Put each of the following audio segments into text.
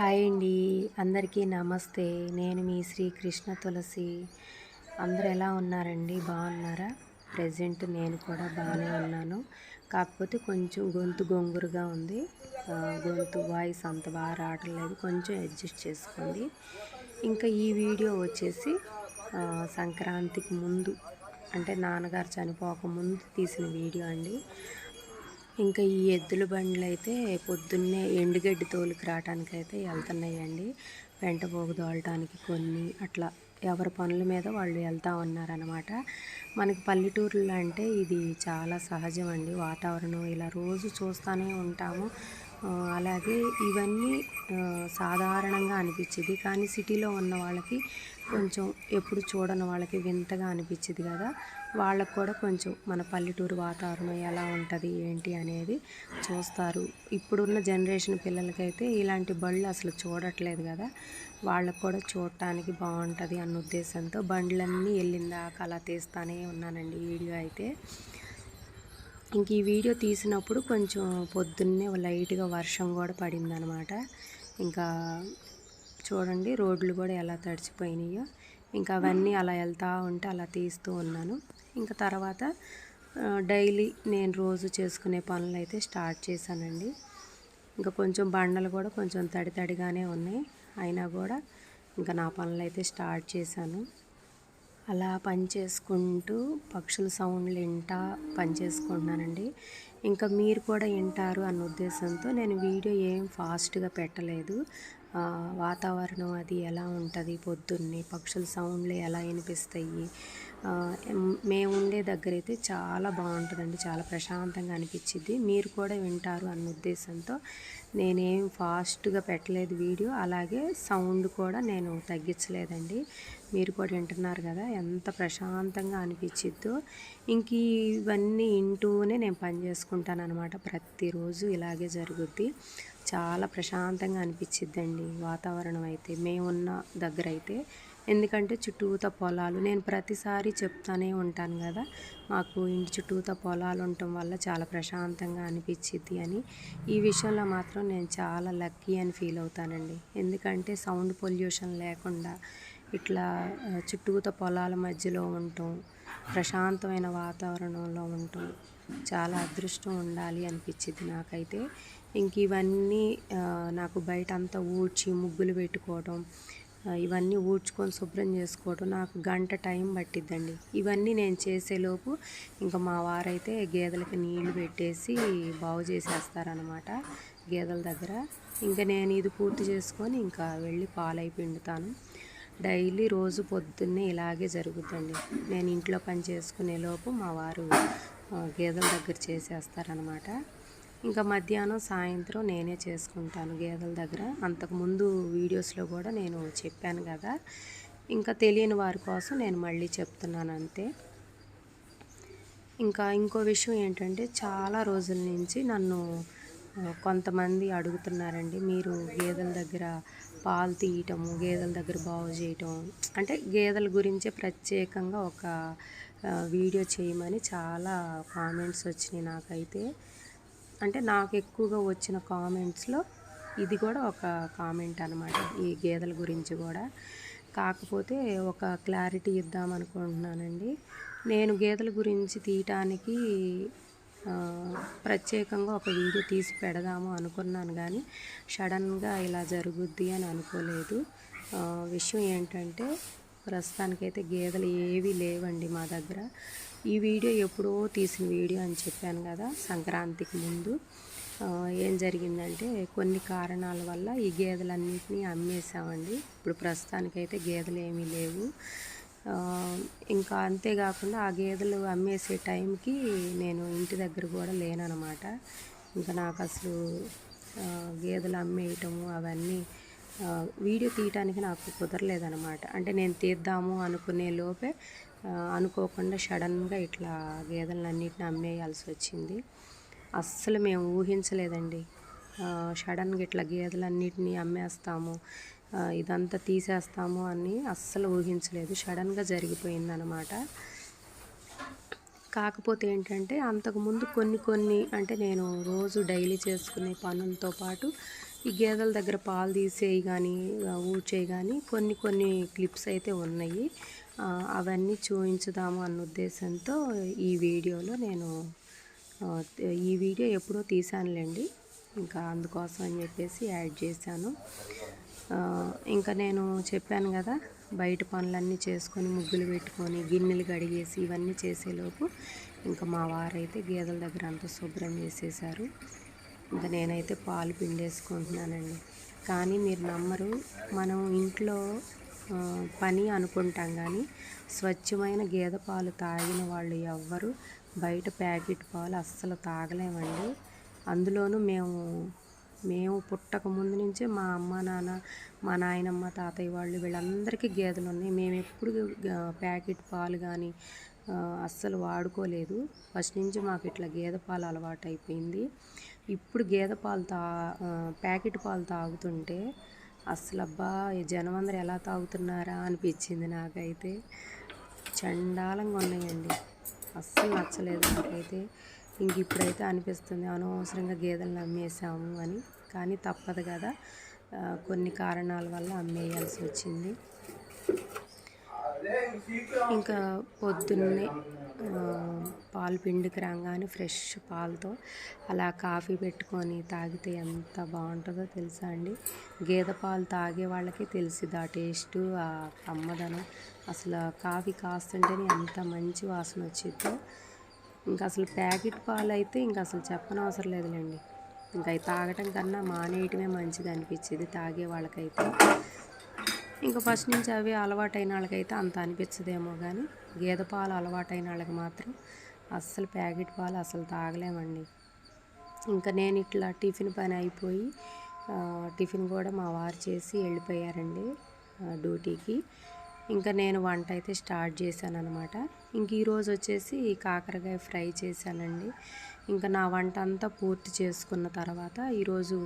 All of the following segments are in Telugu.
హాయ్ అండి. అందరికీ నమస్తే. నేను మీ శ్రీ కృష్ణ తులసి. అందరు ఎలా ఉన్నారండి? బాగున్నారా? ప్రజెంట్ నేను కూడా బాగానే ఉన్నాను. కాకపోతే కొంచెం గొంతు గొంగురుగా ఉంది. గొంతు వాయిస్ అంత బాగా రావట్లేదు కొంచెం అడ్జస్ట్ చేసుకోండి. ఇంకా ఈ వీడియో వచ్చేసి సంక్రాంతికి ముందు అంటే నాన్నగారు చనిపోక ముందు తీసిన వీడియో అండి. ఇంకా ఈ ఎద్దుల బండ్లు అయితే పొద్దున్నే ఎండుగడ్డి తోలుకు రావడానికి అయితే వెళ్తున్నాయండి. వెంట పోగు తోలటానికి కొన్ని అట్లా ఎవరి పనుల మీద వాళ్ళు వెళ్తా ఉన్నారనమాట మనకి పల్లెటూరులో అంటే ఇది చాలా సహజం అండి వాతావరణం ఇలా రోజు చూస్తూనే ఉంటాము. అలాగే ఇవన్నీ సాధారణంగా అనిపించేది కానీ సిటీలో ఉన్న వాళ్ళకి కొంచెం ఎప్పుడు చూడని వాళ్ళకి వింతగా అనిపించేది కదా. వాళ్ళకు కూడా కొంచెం మన పల్లెటూరు వాతావరణం ఎలా ఉంటుంది ఏంటి అనేది చూస్తారు. ఇప్పుడున్న జనరేషన్ పిల్లలకైతే ఇలాంటి బళ్ళు అసలు చూడట్లేదు కదా. వాళ్ళకు కూడా చూడటానికి బాగుంటుంది అన్న ఉద్దేశంతో బండ్లన్నీ వెళ్ళిందాక అలా తీస్తానే ఉన్నానండి వీడియో అయితే. ఇంక ఈ వీడియో తీసినప్పుడు కొంచెం పొద్దున్నే లైట్గా వర్షం కూడా పడిందనమాట. ఇంకా చూడండి రోడ్లు కూడా ఎలా తడిచిపోయినాయో. ఇంకా అవన్నీ అలా వెళ్తూ ఉంటే అలా తీస్తూ ఉన్నాను. ఇంకా తర్వాత డైలీ నేను రోజు చేసుకునే పనులు అయితే స్టార్ట్ చేశానండి. ఇంకా కొంచెం బండలు కూడా కొంచెం తడి తడిగానే ఉన్నాయి. అయినా కూడా ఇంకా నా పనులు అయితే స్టార్ట్ చేశాను. అలా పని చేసుకుంటూ పక్షుల సౌండ్లు వింటా పని చేసుకుంటున్నానండి. ఇంకా మీరు కూడా వింటారు అన్న ఉద్దేశంతో నేను వీడియో ఏం ఫాస్ట్గా పెట్టలేదు. వాతావరణం అది ఎలా ఉంటుంది పొద్దున్నే పక్షుల సౌండ్లు ఎలా వినిపిస్తాయి? మేము ఉండే దగ్గర అయితే చాలా బాగుంటుందండి చాలా ప్రశాంతంగా అనిపించింది మీరు కూడా వింటారు అన్న ఉద్దేశంతో నేనేం ఫాస్ట్గా పెట్టలేదు వీడియో. అలాగే సౌండ్ కూడా నేను తగ్గించలేదండి. మీరు కూడా వింటున్నారు కదా ఎంత ప్రశాంతంగా అనిపించిద్దో. ఇంక ఇవన్నీ వింటూనే నేను పని చేసుకుంటాను అనమాట ప్రతిరోజు ఇలాగే జరుగుద్ది. చాలా ప్రశాంతంగా అనిపించిద్దండి వాతావరణం అయితే మేమున్న దగ్గర అయితే ఎందుకంటే చుట్టూతా పొలాలు నేను ప్రతిసారి చెప్తానే ఉంటాను కదా మాకు ఇంటి చుట్టూత పొలాలు ఉండటం వల్ల చాలా ప్రశాంతంగా అనిపించిద్ది అని. ఈ విషయంలో మాత్రం నేను చాలా లక్కీ అని ఫీల్ అవుతానండి. ఎందుకంటే సౌండ్ పొల్యూషన్ లేకుండా ఇట్లా ఆ, చుట్టూతా పొలాల మధ్యలో ఉండటం ప్రశాంతమైన వాతావరణంలో ఉండటం చాలా అదృష్టం ఉండాలి అనిపించింది నాకైతే. ఇంక ఇవన్నీ నాకు బయట అంతా ఊడ్చి ముగ్గులు పెట్టుకోవడం ఇవన్నీ ఊడ్చుకొని శుభ్రం చేసుకోవడం నాకు గంట టైం పట్టిద్దండి. ఇవన్నీ నేను చేసేలోపు ఇంకా మా వారైతే గేదెలకి నీళ్ళు పెట్టేసి బాగు చేసేస్తారనమాట గేదెల దగ్గర. ఇంకా నేను ఇది పూర్తి చేసుకొని ఇంకా వెళ్ళి పాలై పిండుతాను. డైలీ రోజు పొద్దున్నే ఇలాగే జరుగుతుంది. నేను ఇంట్లో పని చేసుకునే లోపు మా వారు గేదెల దగ్గర చేసేస్తారనమాట ఇంకా మధ్యాహ్నం సాయంత్రం నేనే చేసుకుంటాను గేదెల దగ్గర. అంతకుముందు వీడియోస్లో కూడా నేను చెప్పాను కదా. ఇంకా తెలియని వారి కోసం నేను మళ్ళీ చెప్తున్నాను అంతే. ఇంకా ఇంకో విషయం ఏంటంటే చాలా రోజుల నుంచి నన్ను కొంతమంది అడుగుతున్నారండి మీరు గేదెల దగ్గర పాలు తీయటము గేదెల దగ్గర బాగు చేయటం. అంటే గేదెల గురించే ప్రత్యేకంగా ఒక వీడియో చేయమని చాలా కామెంట్స్ వచ్చినాయి నాకైతే. అంటే నాకు ఎక్కువగా వచ్చిన కామెంట్స్లో ఇది కూడా ఒక కామెంట్ అనమాట ఈ గేదెల గురించి కూడా. కాకపోతే ఒక క్లారిటీ ఇద్దాం అనుకుంటున్నానండి నేను గేదెల గురించి తీయటానికి ప్రత్యేకంగా ఒక వీడియో తీసి పెడదాము అనుకున్నాను కానీ సడన్గా ఇలా జరుగుద్ది అని అనుకోలేదు. విషయం ఏంటంటే ప్రస్తుతానికైతే గేదెలు ఏవి లేవండి మా దగ్గర. ఈ వీడియో ఎప్పుడో తీసిన వీడియో అని చెప్పాను కదా సంక్రాంతికి ముందు. ఏం జరిగిందంటే కొన్ని కారణాల వల్ల ఈ గేదెలన్నింటినీ అమ్మేసామండి ఇప్పుడు ప్రస్తుతానికైతే గేదెలు ఏమీ లేవు. ఇంకా అంతేకాకుండా ఆ గేదెలు అమ్మేసే టైంకి నేను ఇంటి దగ్గర కూడా లేననమాట. ఇంకా నాకు అసలు గేదెలు అమ్మేయటము అవన్నీ వీడియో తీయటానికి నాకు కుదరలేదనమాట. అంటే నేను తీద్దాము అనుకునే లోపే అనుకోకుండా సడన్గా ఇట్లా గేదెలన్నిటిని అమ్మేయాల్సి వచ్చింది. అస్సలు మేము ఊహించలేదండి. సడన్గా ఇట్లా గేదెలన్నిటిని అమ్మేస్తాము. ఇదంతా తీసేస్తాము అని అస్సలు ఊహించలేదు. సడన్గా జరిగిపోయిందనమాట కాకపోతే ఏంటంటే అంతకుముందు కొన్ని కొన్ని అంటే నేను రోజు డైలీ చేసుకునే పనులతో పాటు ఈ గేదెల దగ్గర పాలు తీసేవి కానీ ఊడ్చేవి కానీ కొన్ని కొన్ని క్లిప్స్ అయితే ఉన్నాయి. అవన్నీ చూపించుదాము అన్న ఉద్దేశంతో ఈ వీడియోలో నేను ఈ వీడియో ఎప్పుడో తీసానులేండి ఇంకా అందుకోసం అని చెప్పేసి యాడ్ చేశాను. ఇంకా నేను చెప్పాను కదా బయట పనులన్నీ చేసుకొని ముగ్గులు పెట్టుకొని గిన్నెలు కడిగేసి ఇవన్నీ చేసేలోపు ఇంకా మా వారైతే గేదెల దగ్గర అంతా శుభ్రం చేసేసారు. ఇంకా నేనైతే పాలు పిండేసుకుంటున్నానండి. కానీ మీరు నమ్మరు మనం ఇంట్లో పని అనుకుంటాం కానీ స్వచ్ఛమైన గేదె పాలు తాగిన వాళ్ళు ఎవ్వరు. బయట ప్యాకెట్ పాలు అస్సలు తాగలేమండి. అందులోనూ మేము మేము పుట్టక ముందు నుంచే మా అమ్మ నాన్న మా నాయనమ్మ తాతయ్య వాళ్ళు వీళ్ళందరికీ గేదెలు ఉన్నాయి. మేము ఎప్పుడు ప్యాకెట్ పాలు కానీ అస్సలు వాడుకోలేదు. ఫస్ట్ నుంచి మాకు ఇట్లా గేదె పాలు అలవాటు అయిపోయింది. ఇప్పుడు గేదె పాలు తా ప్యాకెట్ పాలు తాగుతుంటే అసలు అబ్బా ఈ జనం అందరు ఎలా తాగుతున్నారా అనిపించింది నాకైతే. చండాలంగా ఉన్నాయండి. అస్సలు నచ్చలేదు నాకైతే. ఇంక ఇప్పుడైతే అనిపిస్తుంది అనవసరంగా గేదెలను అమ్మేసాము అని. కానీ తప్పదు కదా. కొన్ని కారణాల వల్ల అమ్మేయాల్సి వచ్చింది. ఇంకా పొద్దున్నే పాలు పిండికి రాగానే ఫ్రెష్ పాలతో అలా కాఫీ పెట్టుకొని తాగితే ఎంత బాగుంటుందో తెలుసా అండి? గేదె పాలు తాగే వాళ్ళకి తెలిసిద్ది ఆ టేస్ట్ ఆ కమ్మదనం అసలు కాఫీ కాస్తుంటేనే ఎంత మంచి వాసన వచ్చిద్దో. ఇంకా అసలు ప్యాకెట్ పాలు అయితే ఇంకా అసలు చెప్పనవసరం లేదులేండి. ఇంకా అవి తాగటం కన్నా మానేయటమే మంచిది అనిపించేది తాగే వాళ్ళకైతే. ఇంకా ఫస్ట్ నుంచి అవి అలవాటైన వాళ్ళకైతే అంత అనిపించదేమో కానీ గేదె పాలు అలవాటైన వాళ్ళకి మాత్రం అస్సలు ప్యాకెట్ పాలు అసలు తాగలేమండి. ఇంకా నేను ఇట్లా టిఫిన్ పని అయిపోయి టిఫిన్ కూడా మా వారు చేసి వెళ్ళిపోయారండి డ్యూటీకి. ఇంకా నేను వంట అయితే స్టార్ట్ చేశాను అనమాట ఇంక ఈరోజు వచ్చేసి కాకరకాయ ఫ్రై చేశానండి. ఇంకా నా వంట అంతా పూర్తి చేసుకున్న తర్వాత ఈరోజు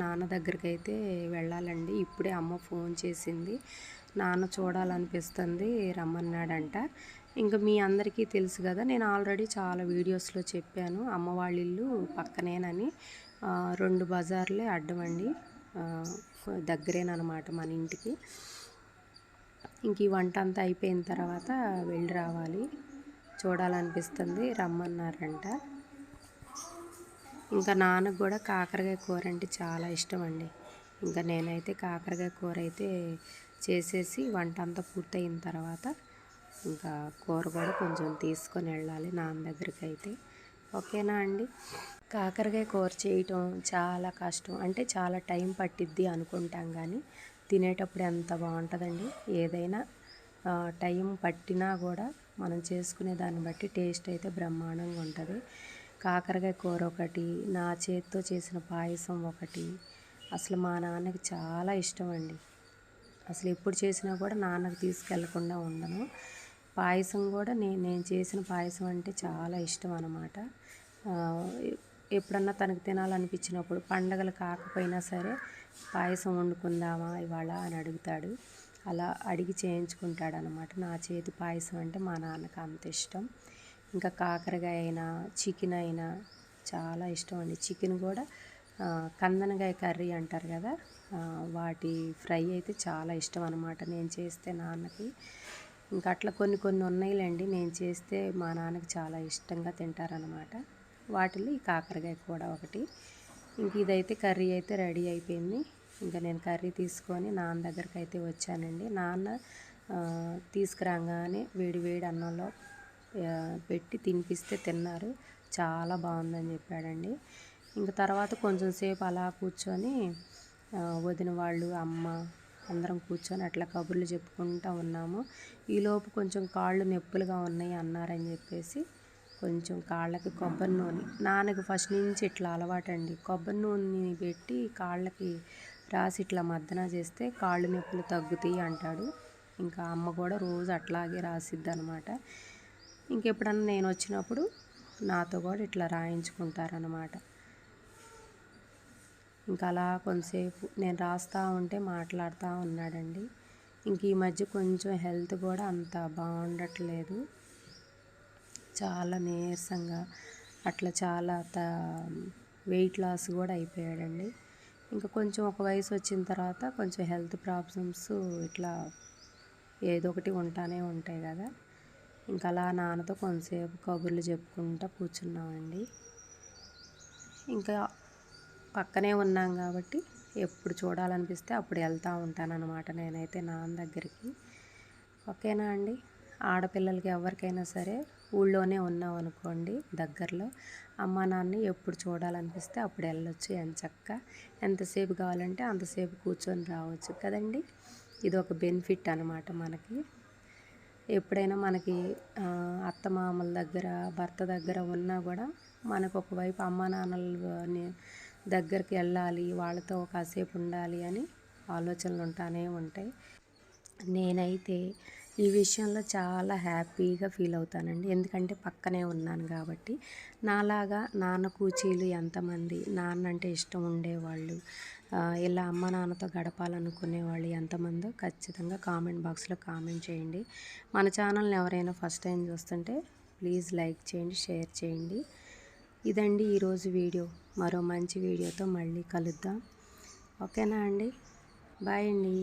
నాన్న దగ్గరికి అయితే వెళ్ళాలండి. ఇప్పుడే అమ్మ ఫోన్ చేసింది. నాన్న చూడాలనిపిస్తుంది రమ్మన్నాడంట. ఇంకా మీ అందరికీ తెలుసు కదా నేను ఆల్రెడీ చాలా వీడియోస్లో చెప్పాను. అమ్మ వాళ్ళ ఇల్లు పక్కనేనని. రెండు బజార్లే అడ్డమండి దగ్గరేనమాట మన ఇంటికి. ఇంక ఈ వంట అంతా అయిపోయిన తర్వాత వెళ్ళి రావాలి. చూడాలనిపిస్తుంది. రమ్మన్నారంట. ఇంకా నాన్నకు కూడా కాకరకాయ కూర అంటే చాలా ఇష్టం అండి ఇంకా నేనైతే కాకరకాయ కూర అయితే చేసేసి వంట అంతా పూర్తయిన తర్వాత ఇంకా కూర కూడా కొంచెం తీసుకొని వెళ్ళాలి నాన్న దగ్గరికి అయితే. ఓకేనా అండి? కాకరకాయ కూర చేయటం చాలా కష్టం. అంటే చాలా టైం పట్టిద్ది అనుకుంటాం కానీ తినేటప్పుడు ఎంత బాగుంటుందండి? ఏదైనా టైం పట్టినా కూడా మనం చేసుకునే దాన్ని బట్టి టేస్ట్ అయితే బ్రహ్మాండంగా ఉంటుంది. కాకరకాయ కూర ఒకటి నా చేతితో చేసిన పాయసం ఒకటి అసలు మా నాన్నకి చాలా ఇష్టం అండి అసలు ఎప్పుడు చేసినా కూడా నాన్నకు తీసుకెళ్ళకుండా ఉండను. పాయసం కూడా నేను నేను చేసిన పాయసం అంటే చాలా ఇష్టం అన్నమాట. ఎప్పుడన్నా తనకు తినాలనిపించినప్పుడు పండగలు కాకపోయినా సరే పాయసం వండుకుందామా ఇవాళ అని అడుగుతాడు. అలా అడిగి చేయించుకుంటాడు అనమాట నా చేతి పాయసం అంటే మా నాన్నకు అంత ఇష్టం. ఇంకా కాకరకాయ అయినా చికెన్ అయినా చాలా ఇష్టం అండి. చికెన్ కూడా కందనకాయ కర్రీ అంటారు కదా వాటి ఫ్రై అయితే చాలా ఇష్టం అనమాట నేను చేస్తే నాన్నకి. ఇంకా అట్లా కొన్ని కొన్ని ఉన్నాయిలేండి. నేను చేస్తే మా నాన్నకి చాలా ఇష్టంగా తింటారనమాట. వాటిలో ఈ కాకరకాయ కూడా ఒకటి. ఇంక ఇదైతే కర్రీ అయితే రెడీ అయిపోయింది. ఇంకా నేను కర్రీ తీసుకొని నాన్న దగ్గరికి అయితే వచ్చానండి. నాన్న తీసుకురాగానే వేడి వేడి అన్నంలో పెట్టి తినిపిస్తే తిన్నారు. చాలా బాగుందని చెప్పాడండి. ఇంకా తర్వాత కొంచెం సేపు అలా కూర్చొని వదిన వాళ్ళు అమ్మ అందరం కూర్చొని అట్లా కబుర్లు చెప్పుకుంటూ ఉన్నాము. ఈలోపు కొంచెం కాళ్ళు నొప్పులుగా ఉన్నాయి అన్నారని చెప్పేసి కొంచెం కాళ్ళకి కొబ్బరి నూనె. నాన్నకి ఫస్ట్ నుంచి ఇట్లా అలవాటండి. కొబ్బరి నూనె పెట్టి కాళ్ళకి రాసి ఇట్లా మద్దన చేస్తే కాళ్ళు నొప్పులు తగ్గుతాయి అంటాడు. ఇంకా అమ్మ కూడా రోజు అట్లాగే రాసిద్ది అనమాట ఇంకెప్పుడన్నా నేను వచ్చినప్పుడు నాతో కూడా ఇట్లా రాయించుకుంటారనమాట ఇంకా అలా కొంతసేపు నేను రాస్తూ ఉంటే మాట్లాడుతూ ఉన్నాడండి. ఇంక ఈ మధ్య కొంచెం హెల్త్ కూడా అంత బాగుండట్లేదు. చాలా నీరసంగా అట్లా చాలా త వెయిట్ లాస్ కూడా అయిపోయాడండి. ఇంకా కొంచెం ఒక వయసు వచ్చిన తర్వాత కొంచెం హెల్త్ ప్రాబ్లమ్స్ ఇట్లా ఏదో ఒకటి ఉంటానే ఉంటాయి కదా. ఇంకా అలా నాన్నతో కొంతసేపు కబుర్లు చెప్పుకుంటూ కూర్చున్నామండి. ఇంకా పక్కనే ఉన్నాం కాబట్టి ఎప్పుడు చూడాలనిపిస్తే అప్పుడు వెళ్తూ ఉంటానన్నమాట నేనైతే నాన్న దగ్గరికి. ఓకేనా అండి? ఆడపిల్లలకి ఎవరికైనా సరే ఊళ్ళోనే ఉన్నాం అనుకోండి దగ్గరలో. అమ్మ నాన్న ఎప్పుడు చూడాలనిపిస్తే అప్పుడు వెళ్ళొచ్చు ఎంచక్క ఎంతసేపు కావాలంటే అంతసేపు కూర్చొని రావచ్చు కదండి. ఇది ఒక బెనిఫిట్ అనమాట మనకి. ఎప్పుడైనా మనకి అత్తమామల దగ్గర భర్త దగ్గర ఉన్నా కూడా మనకు ఒకవైపు అమ్మ నాన్నలని దగ్గరికి వెళ్ళాలి వాళ్ళతో కాసేపు ఉండాలి అని ఆలోచనలు ఉంటానే ఉంటాయి. నేనైతే ఈ విషయంలో చాలా హ్యాపీగా ఫీల్ అవుతానండి. ఎందుకంటే పక్కనే ఉన్నాను కాబట్టి. నాలాగా నాన్న కూచీలు ఎంతమంది నాన్న అంటే ఇష్టం ఉండేవాళ్ళు ఇలా అమ్మ నాన్నతో గడపాలనుకునే వాళ్ళు ఎంతమందో ఖచ్చితంగా కామెంట్ బాక్స్లో కామెంట్ చేయండి. మన ఛానల్ని ఎవరైనా ఫస్ట్ టైం చూస్తుంటే ప్లీజ్ లైక్ చేయండి షేర్ చేయండి. ఇదండి ఈరోజు వీడియో. మరో మంచి వీడియోతో మళ్ళీ కలుద్దాం. ఓకేనా అండి? బాయ్ అండి.